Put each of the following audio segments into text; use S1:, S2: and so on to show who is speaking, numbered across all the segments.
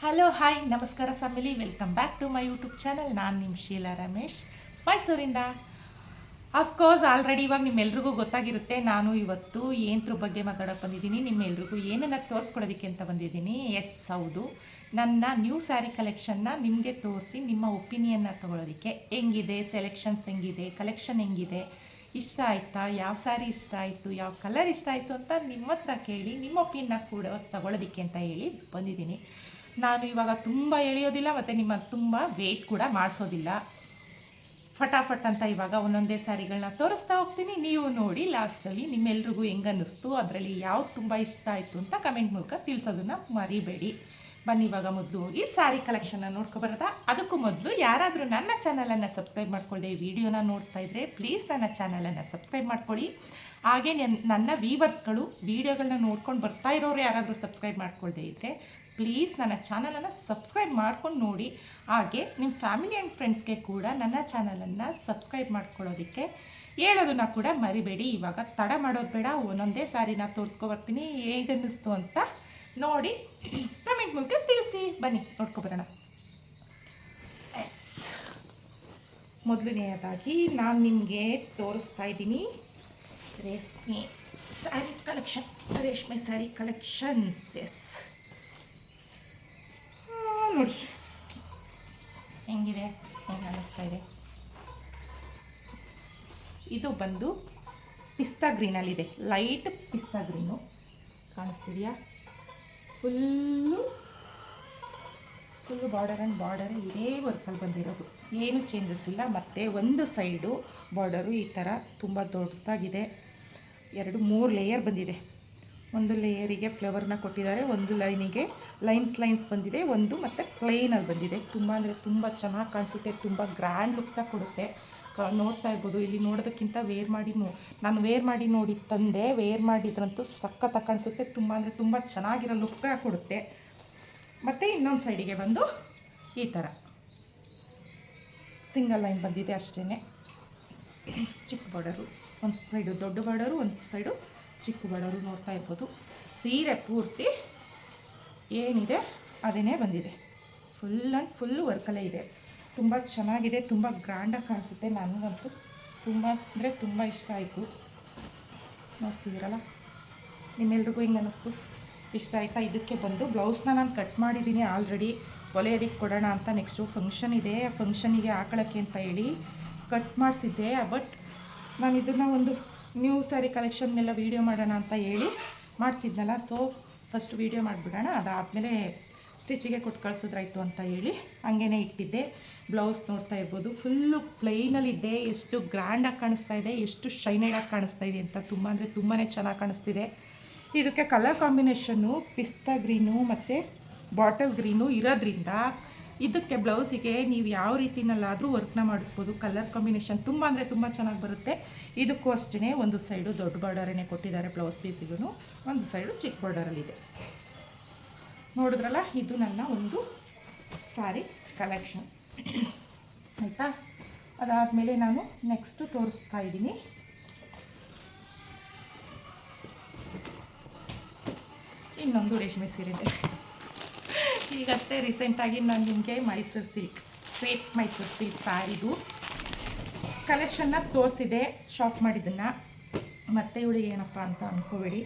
S1: Hello hi ನಮಸ್ಕಾರ family welcome back to my YouTube channel ನಾನು ನಿಮ್ಮ ಶೀಲಾ ರಮೇಶ್ ಮೈಸೂರಿಂದ ಅಫ್ಕೋರ್ಸ್ ಆಲ್ರೆಡಿ ಇವಾಗ ನಿಮ್ಮೆಲ್ರಿಗೂ ಗೊತ್ತಾಗಿರುತ್ತೆ, ನಾನು ಇವತ್ತು ಏನತ್ರ ಬಗ್ಗೆ ಮಾತಾಡೋಕೆ ಬಂದಿದ್ದೀನಿ. ನಿಮ್ಮೆಲ್ರಿಗೂ ಏನನ್ನು ತೋರಿಸ್ಕೊಡೋದಕ್ಕೆ ಅಂತ ಬಂದಿದ್ದೀನಿ. ಎಸ್ ಹೌದು. ನನ್ನ ನ್ಯೂ ಸ್ಯಾರಿ ಕಲೆಕ್ಷನ್ನ ನಿಮಗೆ ತೋರಿಸಿ, ನಿಮ್ಮ ಒಪಿನಿಯನ್ನ ತೊಗೊಳೋದಕ್ಕೆ ಹೆಂಗಿದೆ ಸೆಲೆಕ್ಷನ್ಸ್ ಹೆಂಗಿದೆ ಕಲೆಕ್ಷನ್ ಹೆಂಗಿದೆ, ಇಷ್ಟ ಆಯ್ತಾ, ಯಾವ ಸ್ಯಾರಿ ಇಷ್ಟ ಆಯಿತು, ಯಾವ ಕಲರ್ ಇಷ್ಟ ಆಯಿತು ಅಂತ ನಿಮ್ಮ ಹತ್ರ ಕೇಳಿ, ನಿಮ್ಮ ಒಪಿನಿಯನ್ನ ಕೂಡ ತಗೊಳ್ಳೋದಕ್ಕೆ ಅಂತ ಹೇಳಿ ಬಂದಿದ್ದೀನಿ. ನಾನು ಇವಾಗ ತುಂಬ ಎಳೆಯೋದಿಲ್ಲ, ಮತ್ತು ನಿಮ್ಮ ತುಂಬ ವೆಯ್ಟ್ ಕೂಡ ಮಾಡಿಸೋದಿಲ್ಲ. ಫಟಾಫಟ್ ಅಂತ ಇವಾಗ ಒಂದೊಂದೇ ಸ್ಯಾರಿಗಳನ್ನ ತೋರಿಸ್ತಾ ಹೋಗ್ತೀನಿ. ನೀವು ನೋಡಿ ಲಾಸ್ಟಲ್ಲಿ ನಿಮ್ಮೆಲ್ರಿಗೂ ಹೆಂಗೆ ಅನ್ನಿಸ್ತು ಅದರಲ್ಲಿ ಯಾವ್ದು ತುಂಬ ಇಷ್ಟ ಆಯಿತು ಅಂತ ಕಮೆಂಟ್ ಮೂಲಕ ತಿಳಿಸೋದನ್ನು ಮರಿಬೇಡಿ. ಬನ್ನಿ ಇವಾಗ ಮೊದಲು ಈ ಸ್ಯಾರಿ ಕಲೆಕ್ಷನ್ನ ನೋಡ್ಕೊಬರೋದಾ ಅದಕ್ಕೂ ಮೊದಲು ಯಾರಾದರೂ ನನ್ನ ಚಾನಲನ್ನು ಸಬ್ಸ್ಕ್ರೈಬ್ ಮಾಡ್ಕೊಳ್ಳಿ ವಿಡಿಯೋನ ನೋಡ್ತಾ ಇದ್ದರೆ ಪ್ಲೀಸ್ ನನ್ನ ಚಾನಲನ್ನು ಸಬ್ಸ್ಕ್ರೈಬ್ ಮಾಡ್ಕೊಳ್ಳಿ. ಹಾಗೆ ನನ್- ನನ್ನ ವೀವರ್ಸ್ಗಳು ವೀಡಿಯೋಗಳನ್ನ ನೋಡ್ಕೊಂಡು ಬರ್ತಾ ಇರೋರು ಯಾರಾದರೂ ಸಬ್ಸ್ಕ್ರೈಬ್ ಮಾಡ್ಕೊಳ್ಳದೆ ಇದ್ದರೆ ಪ್ಲೀಸ್ ನನ್ನ ಚಾನಲನ್ನು ಸಬ್ಸ್ಕ್ರೈಬ್ ಮಾಡ್ಕೊಂಡು ನೋಡಿ. ಹಾಗೆ ನಿಮ್ಮ ಫ್ಯಾಮಿಲಿ ಆ್ಯಂಡ್ ಫ್ರೆಂಡ್ಸ್ಗೆ ಕೂಡ ನನ್ನ ಚಾನಲನ್ನು ಸಬ್ಸ್ಕ್ರೈಬ್ ಮಾಡ್ಕೊಳ್ಳೋದಕ್ಕೆ ಹೇಳೋದನ್ನ ಕೂಡ ಮರಿಬೇಡಿ. ಇವಾಗ ತಡ ಮಾಡೋದು ಬೇಡ, ಒಂದೊಂದೇ ಸಾರಿನ ತೋರಿಸ್ಕೊ ಬರ್ತೀನಿ. ಹೇಗನ್ನಿಸ್ತು ಅಂತ ನೋಡಿ. ಕಮೆಂಟ್ ಮೂಲಕ ತಿಳಿಸಿ. ಬನ್ನಿ ನೋಡ್ಕೊಬರೋಣ ಎಸ್ ಮೊದಲನೆಯದಾಗಿ ನಾನು ನಿಮಗೆ ತೋರಿಸ್ತಾ ಇದ್ದೀನಿ. ರೇಷ್ಮೆ ಸ್ಯಾರಿ ಕಲೆಕ್ಷನ್ ರೇಷ್ಮೆ ಸ್ಯಾರಿ ಕಲೆಕ್ಷನ್ಸ್ ಎಸ್ ನೋಡಿ. ಹೆಂಗಿದೆ? ಹೆಂಗೆ ಅನ್ನಿಸ್ತಾ ಇದೆ? ಇದು ಬಂದು ಪಿಸ್ತಾ ಗ್ರೀನಲ್ಲಿದೆ. Light pista green. ಕಾಣಿಸ್ತಿದೆಯಾ? Full full border and border ಇದೇ ವರ್ಕಲ್ಲಿ ಬಂದಿರೋದು. ಏನು ಚೇಂಜಸ್ ಇಲ್ಲ. ಮತ್ತು ಒಂದು ಸೈಡು ಬಾರ್ಡರು ಈ ಥರ ತುಂಬ ದೊಡ್ಡದಾಗಿದೆ. ಎರಡು, ಮೂರು ಲೇಯರ್ ಬಂದಿದೆ. ಒಂದು ಲೇಯರಿಗೆ ಫ್ಲವರ್ನ ಕೊಟ್ಟಿದ್ದಾರೆ. ಒಂದು ಲೈನಿಗೆ ಲೈನ್ಸ್ ಲೈನ್ಸ್ ಬಂದಿದೆ. ಒಂದು ಮತ್ತು ಪ್ಲೈನಲ್ಲಿ ಬಂದಿದೆ. ತುಂಬ ಅಂದರೆ ತುಂಬ ಚೆನ್ನಾಗಿ ಕಾಣಿಸುತ್ತೆ. ತುಂಬ ಗ್ರ್ಯಾಂಡ್ ಲುಕ್ನ ಕೊಡುತ್ತೆ. ನೋಡ್ತಾ ಇರ್ಬೋದು. ಇಲ್ಲಿ ನೋಡೋದಕ್ಕಿಂತ ವೇರ್ ಮಾಡಿ ನೋ, ನಾನು ವೇರ್ ಮಾಡಿ ನೋಡಿ ತಂದೆ ವೇರ್ ಮಾಡಿದ್ರಂತೂ ಸಖತ್ತಾಗಿ ಕಾಣಿಸುತ್ತೆ. ತುಂಬ ಅಂದರೆ ತುಂಬ ಚೆನ್ನಾಗಿರೋ ಲುಕ್ನ ಕೊಡುತ್ತೆ. ಮತ್ತು ಇನ್ನೊಂದು ಸೈಡಿಗೆ ಬಂದು ಈ ಥರ ಸಿಂಗಲ್ ಲೈನ್ ಬಂದಿದೆ ಅಷ್ಟೇ ಚಿಕ್ಕ ಬಾರ್ಡರು ಒಂದು ಸೈಡು ದೊಡ್ಡ ಬಾರ್ಡರು ಒಂದು ಸೈಡು ಚಿಕ್ಕ ಬಡವರು ನೋಡ್ತಾ ಇರ್ಬೋದು. ಸೀರೆ ಪೂರ್ತಿ ಏನಿದೆ ಅದೇನೇ ಬಂದಿದೆ. ಫುಲ್ ಆ್ಯಂಡ್ ಫುಲ್ಲು ವರ್ಕಲ್ಲೇ ಇದೆ. ತುಂಬ ಚೆನ್ನಾಗಿದೆ, ತುಂಬ ಗ್ರ್ಯಾಂಡಾಗಿ ಕಾಣಿಸುತ್ತೆ. ನನಗಂತೂ ತುಂಬ ಅಂದರೆ ತುಂಬ ಇಷ್ಟ ಆಯಿತು. ನೋಡ್ತಿದ್ದೀರಲ್ಲ? ನಿಮ್ಮೆಲ್ರಿಗೂ ಹಿಂಗೆ ಅನ್ನಿಸ್ತು? ಇಷ್ಟ ಆಯಿತಾ? ಇದಕ್ಕೆ ಬಂದು ಬ್ಲೌಸ್ನ ನಾನು ಕಟ್ ಮಾಡಿದ್ದೀನಿ ಆಲ್ರೆಡಿ ಹೊಲೆಯೋದಕ್ಕೆ ಕೊಡೋಣ ಅಂತ ನೆಕ್ಸ್ಟು ಫಂಕ್ಷನ್ ಇದೆ. ಆ ಫಂಕ್ಷನಿಗೆ ಹಾಕೊಳ್ಳೋಕ್ಕೆ ಅಂತ ಹೇಳಿ ಕಟ್ ಮಾಡಿಸಿದ್ದೆ. ಬಟ್ ನಾನು ಇದನ್ನು ಒಂದು ನ್ಯೂ ಸ್ಯಾರಿ ಕಲೆಕ್ಷನ್ನೆಲ್ಲ ವೀಡಿಯೋ ಮಾಡೋಣ ಅಂತ ಹೇಳಿ ಮಾಡ್ತಿದ್ನಲ್ಲ. ಸೊ ಫಸ್ಟ್ ವೀಡಿಯೋ ಮಾಡಿಬಿಡೋಣ. ಅದಾದಮೇಲೆ ಸ್ಟಿಚಿಗೆ ಕೊಟ್ಟು ಕಳ್ಸಿದ್ರಾಯ್ತು ಅಂತ ಹೇಳಿ ಹಂಗೇ ಇಟ್ಟಿದ್ದೆ. ಬ್ಲೌಸ್ ನೋಡ್ತಾ ಇರ್ಬೋದು. ಫುಲ್ಲು ಪ್ಲೈನಲ್ಲಿದ್ದೆ ಎಷ್ಟು ಗ್ರ್ಯಾಂಡಾಗಿ ಕಾಣಿಸ್ತಾ ಇದೆ, ಎಷ್ಟು ಶೈನೈಡಾಗಿ ಕಾಣಿಸ್ತಾ ಇದೆ ಅಂತ ತುಂಬ ಅಂದರೆ ತುಂಬಾ ಚೆನ್ನಾಗಿ ಕಾಣಿಸ್ತಿದೆ. ಇದಕ್ಕೆ ಕಲರ್ ಕಾಂಬಿನೇಷನ್ನು ಪಿಸ್ತಾ ಗ್ರೀನು ಮತ್ತು ಬಾಟಲ್ ಗ್ರೀನು ಇರೋದ್ರಿಂದ ಇದಕ್ಕೆ ಬ್ಲೌಸಿಗೆ ನೀವು ಯಾವ ರೀತಿನಲ್ಲಾದರೂ ವರ್ಕ್ನ ಮಾಡಿಸ್ಬೋದು. ಕಲರ್ ಕಾಂಬಿನೇಷನ್ ತುಂಬ ಅಂದರೆ ತುಂಬ ಚೆನ್ನಾಗಿ ಬರುತ್ತೆ. ಇದಕ್ಕೂ ಅಷ್ಟೇ ಒಂದು ಸೈಡು ದೊಡ್ಡ ಬಾರ್ಡರನ್ನೇ ಕೊಟ್ಟಿದ್ದಾರೆ ಬ್ಲೌಸ್ ಪೀಸಿಗೂ ಒಂದು ಸೈಡು ಚಿಕ್ಕ ಬಾರ್ಡರಲ್ಲಿದೆ ನೋಡಿದ್ರಲ್ಲ, ಇದು ನನ್ನ ಒಂದು ಸಾರಿ ಕಲೆಕ್ಷನ್ ಆಯಿತಾ? ಅದಾದಮೇಲೆ ನಾನು ನೆಕ್ಸ್ಟು ತೋರಿಸ್ತಾ ಇದ್ದೀನಿ. ಇನ್ನೊಂದು ರೇಷ್ಮೆ ಸೀರೆ ಇದೆ. ಈಗಷ್ಟೇ ರೀಸೆಂಟಾಗಿ ನಾನು ನಿಮಗೆ Mysuru silk sweet Mysuru silk ಸ್ಯಾರಿದು ಕಲೆಕ್ಷನ್ನ ತೋರಿಸಿದೆ ಶಾಪ್ ಮಾಡಿದ್ದನ್ನು. ಮತ್ತೆ ಇವಳಿಗೆ ಏನಪ್ಪ ಅಂತ ಅಂದ್ಕೋಬೇಡಿ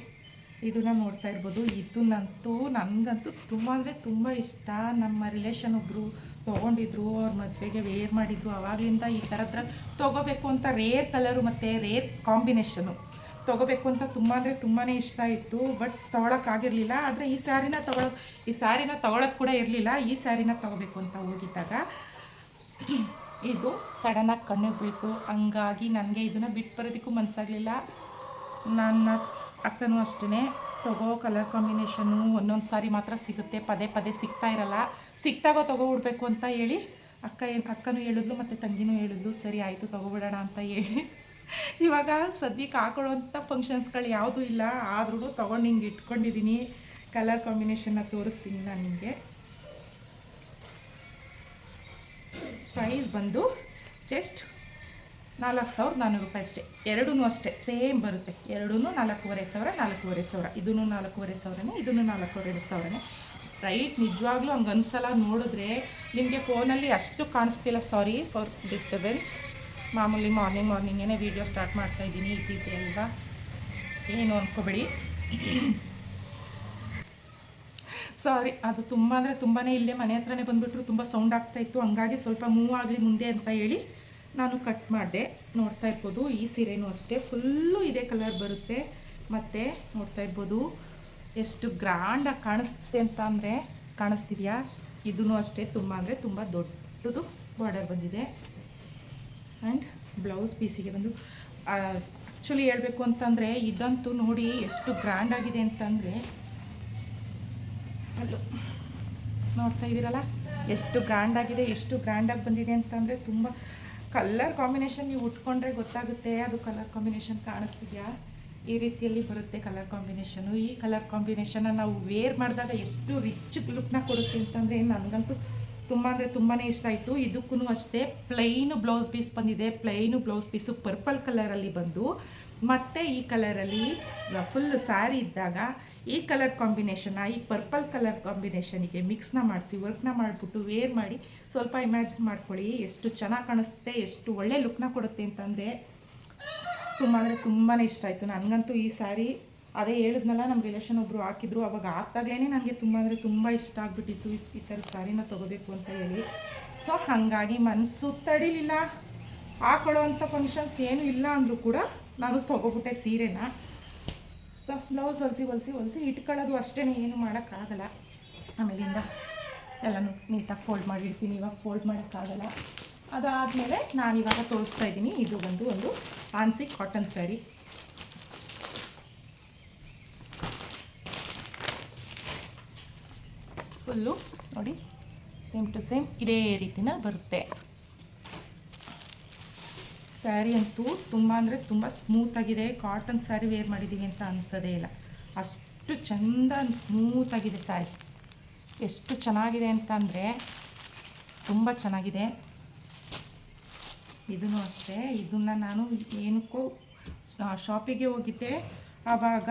S1: ಇದನ್ನ ನೋಡ್ತಾ ಇರ್ಬೋದು. ಇದನ್ನಂತೂ ನನಗಂತೂ ತುಂಬ ಅಂದರೆ ತುಂಬ ಇಷ್ಟ. ನಮ್ಮ ರಿಲೇಷನ್ ಒಬ್ಬರು ತೊಗೊಂಡಿದ್ರು, ಅವ್ರ ಮದುವೆಗೆ ವೇರ್ ಮಾಡಿದ್ರು. ಆವಾಗಲಿಂದ ಈ ಥರದ್ರ ತೊಗೋಬೇಕು ಅಂತ ರೇರ್ ಕಲರು ಮತ್ತು ರೇರ್ ಕಾಂಬಿನೇಷನು ತೊಗೋಬೇಕು ಅಂತ ತುಂಬ ಅಂದರೆ ತುಂಬಾ ಇಷ್ಟ ಇತ್ತು ಬಟ್ ತೊಗೊಳಕ್ಕಾಗಿರಲಿಲ್ಲ ಆದರೆ ಈ ಸ್ಯಾರಿನ ತೊಗೊಳಕ್ ಈ ಸ್ಯಾರಿನ ತೊಗೊಳೋದು ಕೂಡ ಇರಲಿಲ್ಲ. ಈ ಸ್ಯಾರಿನ ತೊಗೋಬೇಕು ಅಂತ ಹೋಗಿದ್ದಾಗ ಇದು ಸಡನ್ನಾಗಿ ಕಣ್ಣಿಗೆ ಬೀಳ್ತು. ಹಂಗಾಗಿ ನನಗೆ ಇದನ್ನು ಬಿಟ್ಟು ಬರೋದಕ್ಕೂ ಮನಸ್ಸಾಗಲಿಲ್ಲ ನನ್ನ ಅಕ್ಕನೂ ಅಷ್ಟೇ ತಗೋ ಕಲರ್ ಕಾಂಬಿನೇಷನ್ನು ಒಂದೊಂದು ಸಾರಿ ಮಾತ್ರ ಸಿಗುತ್ತೆ. ಪದೇ ಪದೇ ಸಿಗ್ತಾ ಇರಲ್ಲ. ಸಿಕ್ತಾಗೋ ತೊಗೊಬಿಡ್ಬೇಕು ಅಂತ ಹೇಳಿ ಅಕ್ಕ ಏನು, ಅಕ್ಕನೂ ಹೇಳಿದ್ಲು, ಮತ್ತು ತಂಗಿನೂ ಹೇಳಿದ್ಲು, ಸರಿ, ಆಯಿತು ತೊಗೊಬಿಡೋಣ ಅಂತ ಹೇಳಿ ಇವಾಗ ಸದ್ಯಕ್ಕೆ ಹಾಕೊಳ್ಳೋಂಥ ಫಂಕ್ಷನ್ಸ್ಗಳು ಯಾವುದೂ ಇಲ್ಲ. ಆದ್ರೂ ತೊಗೊಂಡು ಹಿಂಗೆ ಇಟ್ಕೊಂಡಿದ್ದೀನಿ. ಕಲರ್ ಕಾಂಬಿನೇಷನ್ನ ತೋರಿಸ್ತೀನಿ ನಾನು ನಿಮಗೆ. ಪ್ರೈಸ್ ಬಂದು ಜಸ್ಟ್ ನಾಲ್ಕು ಸಾವಿರದ ನಾನ್ನೂರು ರೂಪಾಯಿ ಅಷ್ಟೇ. ಎರಡೂ ಅಷ್ಟೇ. ಸೇಮ್ ಬರುತ್ತೆ. ಎರಡೂ ನಾಲ್ಕೂವರೆ ಸಾವಿರ ನಾಲ್ಕೂವರೆ ಸಾವಿರ. ಇದೂ ನಾಲ್ಕೂವರೆ ಸಾವಿರನೇ ಇದೂ ನಾಲ್ಕೂವರೆ ಸಾವಿರನೇ. ರೈಟ್ ನಿಜವಾಗ್ಲೂ ಹಂಗೆ ಅನ್ಸಲ್ಲ ನೋಡಿದ್ರೆ ನಿಮಗೆ ಫೋನಲ್ಲಿ ಅಷ್ಟು ಕಾಣಿಸ್ತಿಲ್ಲ. ಸಾರಿ ಫಾರ್ ಡಿಸ್ಟರ್ಬೆನ್ಸ್ ಮಾಮೂಲಿ ಮಾರ್ನಿಂಗ್ ಮಾರ್ನಿಂಗೇ ವೀಡಿಯೋ ಸ್ಟಾರ್ಟ್ ಮಾಡ್ತಾ ಇದ್ದೀನಿ ಇದ್ದಿದ್ದೆ ಅಲ್ವಾ? ಏನು ಅಂದ್ಕೋಬೇಡಿ ಸಾರಿ ಅದು ತುಂಬ ಅಂದರೆ ತುಂಬಾ ಇಲ್ಲೇ ಮನೆ ಹತ್ರನೇ ಬಂದುಬಿಟ್ರು ತುಂಬ ಸೌಂಡ್ ಆಗ್ತಾಯಿತ್ತು ಹಂಗಾಗಿ ಸ್ವಲ್ಪ ಮೂವ್ ಆಗಲಿ ಮುಂದೆ ಅಂತ ಹೇಳಿ ನಾನು ಕಟ್ ಮಾಡಿದೆ. ನೋಡ್ತಾ ಇರ್ಬೋದು, ಈ ಸೀರೆನೂ ಅಷ್ಟೇ. ಫುಲ್ಲು ಇದೇ ಕಲರ್ ಬರುತ್ತೆ. ಮತ್ತು ನೋಡ್ತಾ ಇರ್ಬೋದು, ಎಷ್ಟು ಗ್ರ್ಯಾಂಡಾಗಿ ಕಾಣಿಸ್ತೆ ಅಂತ ಅಂದರೆ ಕಾಣಿಸ್ತಿದೆಯಾ? ಇದೂ ಅಷ್ಟೇ. ತುಂಬ ಅಂದರೆ ತುಂಬ ದೊಡ್ಡದು ಬಾರ್ಡರ್ ಬಂದಿದೆ. ಆ್ಯಂಡ್ ಬ್ಲೌಸ್ ಪೀಸಿಗೆ ಬಂದು ಆ್ಯಕ್ಚುಲಿ ಹೇಳಬೇಕು ಅಂತಂದರೆ ಇದಂತೂ ನೋಡಿ ಎಷ್ಟು ಗ್ರ್ಯಾಂಡ್ ಆಗಿದೆ ಅಂತಂದರೆ, ಅಲ್ಲು, ನೋಡ್ತಾ ಇದ್ದೀರಲ್ಲ? ಎಷ್ಟು ಗ್ರ್ಯಾಂಡ್ ಆಗಿದೆ, ಎಷ್ಟು ಗ್ರ್ಯಾಂಡಾಗಿ ಬಂದಿದೆ ಅಂತಂದರೆ ತುಂಬ ಕಲರ್ ಕಾಂಬಿನೇಷನ್ ನೀವು ಉಟ್ಕೊಂಡ್ರೆ ಗೊತ್ತಾಗುತ್ತೆ. ಅದು ಕಲರ್ ಕಾಂಬಿನೇಷನ್ ಕಾಣಿಸ್ತಿದ್ಯಾ? ಈ ರೀತಿಯಲ್ಲಿ ಬರುತ್ತೆ ಕಲರ್ ಕಾಂಬಿನೇಷನು ಈ ಕಲರ್ ಕಾಂಬಿನೇಷನ್ನ ನಾವು ವೇರ್ ಮಾಡಿದಾಗ ಎಷ್ಟು ರಿಚ್ ಲುಕ್ನ ಕೊಡುತ್ತೆ ಅಂತಂದರೆ ನನಗಂತೂ ತುಂಬ ಅಂದರೆ ತುಂಬಾ ಇಷ್ಟ ಆಯಿತು. ಇದಕ್ಕೂ ಅಷ್ಟೇ ಪ್ಲೈನು ಬ್ಲೌಸ್ ಪೀಸ್ ಬಂದಿದೆ. ಪ್ಲೈನು ಬ್ಲೌಸ್ ಪೀಸು ಪರ್ಪಲ್ ಕಲರಲ್ಲಿ ಬಂದು, ಮತ್ತು ಈ ಕಲರಲ್ಲಿ ಫುಲ್ ಸ್ಯಾರಿ ಇದ್ದಾಗ ಈ ಕಲರ್ ಕಾಂಬಿನೇಷನ್ನ ಈ ಪರ್ಪಲ್ ಕಲರ್ ಕಾಂಬಿನೇಷನಿಗೆ ಮಿಕ್ಸ್ನ ಮಾಡಿಸಿ ವರ್ಕ್ನ ಮಾಡಿಬಿಟ್ಟು ವೇರ್ ಮಾಡಿ ಸ್ವಲ್ಪ ಇಮ್ಯಾಜಿನ್ ಮಾಡ್ಕೊಳ್ಳಿ. ಎಷ್ಟು ಚೆನ್ನಾಗಿ ಕಾಣಿಸುತ್ತೆ ಎಷ್ಟು ಒಳ್ಳೆ ಲುಕ್ನ ಕೊಡುತ್ತೆ ಅಂತಂದರೆ ತುಂಬ ಅಂದರೆ ತುಂಬಾ ಇಷ್ಟ ಆಯಿತು. ನನಗಂತೂ ಈ ಸ್ಯಾರಿ ಅದೇ ಹೇಳಿದ್ನಲ್ಲ ನಮ್ಮ ರಿಲೇಷನ್ ಒಬ್ಬರು ಹಾಕಿದ್ರು. ಅವಾಗ ಹಾಕ್ದಾಗಲೇ ನನಗೆ ತುಂಬ ಅಂದರೆ ತುಂಬ ಇಷ್ಟ ಆಗಿಬಿಟ್ಟಿತ್ತು ಈ ಥರದ ಸ್ಯಾರಿನ ತೊಗೋಬೇಕು ಅಂತ ಹೇಳಿ. ಸೊ ಹಾಗಾಗಿ ಮನಸ್ಸು ತಡಿಲಿಲ್ಲ. ಹಾಕೊಳ್ಳೋ ಅಂಥ ಫಂಕ್ಷನ್ಸ್ ಏನೂ ಇಲ್ಲ ಅಂದರೂ ಕೂಡ ನಾನು ತೊಗೊಬಿಟ್ಟೆ ಸೀರೆನ. ಸೊ ಬ್ಲೌಸ್ ಹೊಲಿಸಿ ಹೊಲಿಸಿ ಹೊಲಿಸಿ ಇಟ್ಕೊಳ್ಳೋದು ಅಷ್ಟೇ ಏನು ಮಾಡೋಕ್ಕಾಗಲ್ಲ. ಆಮೇಲಿಂದ ಎಲ್ಲನೂ ನೀಟಾಗಿ ಫೋಲ್ಡ್ ಮಾಡಿರ್ತೀನಿ. ಇವಾಗ ಫೋಲ್ಡ್ ಮಾಡೋಕ್ಕಾಗಲ್ಲ. ಅದಾದಮೇಲೆ ನಾನಿವಾಗ ತೋರಿಸ್ತಾ ಇದ್ದೀನಿ. ಇದು ಬಂದು ಒಂದು ಫ್ಯಾನ್ಸಿ ಕಾಟನ್ ಸ್ಯಾರಿ ಫುಲ್ಲು ನೋಡಿ ಸೇಮ್ ಟು ಸೇಮ್ ಇದೇ ರೀತಿನ ಬರುತ್ತೆ. ಸ್ಯಾರಿ ಅಂತೂ ತುಂಬ ಅಂದರೆ ತುಂಬ ಸ್ಮೂತಾಗಿದೆ ಕಾಟನ್ ಸ್ಯಾರಿ ವೇರ್ ಮಾಡಿದ್ದೀವಿ ಅಂತ ಅನಿಸೋದೇ ಇಲ್ಲ. ಅಷ್ಟು ಚಂದ ಸ್ಮೂತಾಗಿದೆ ಸ್ಯಾರಿ. ಎಷ್ಟು ಚೆನ್ನಾಗಿದೆ ಅಂತ ಅಂದರೆ ತುಂಬ ಚೆನ್ನಾಗಿದೆ. ಇದೂ ಅಷ್ಟೇ, ಇದನ್ನು ನಾನು ಏನಕ್ಕೂ ಶಾಪಿಗೆ ಹೋಗಿದ್ದೆ. ಆವಾಗ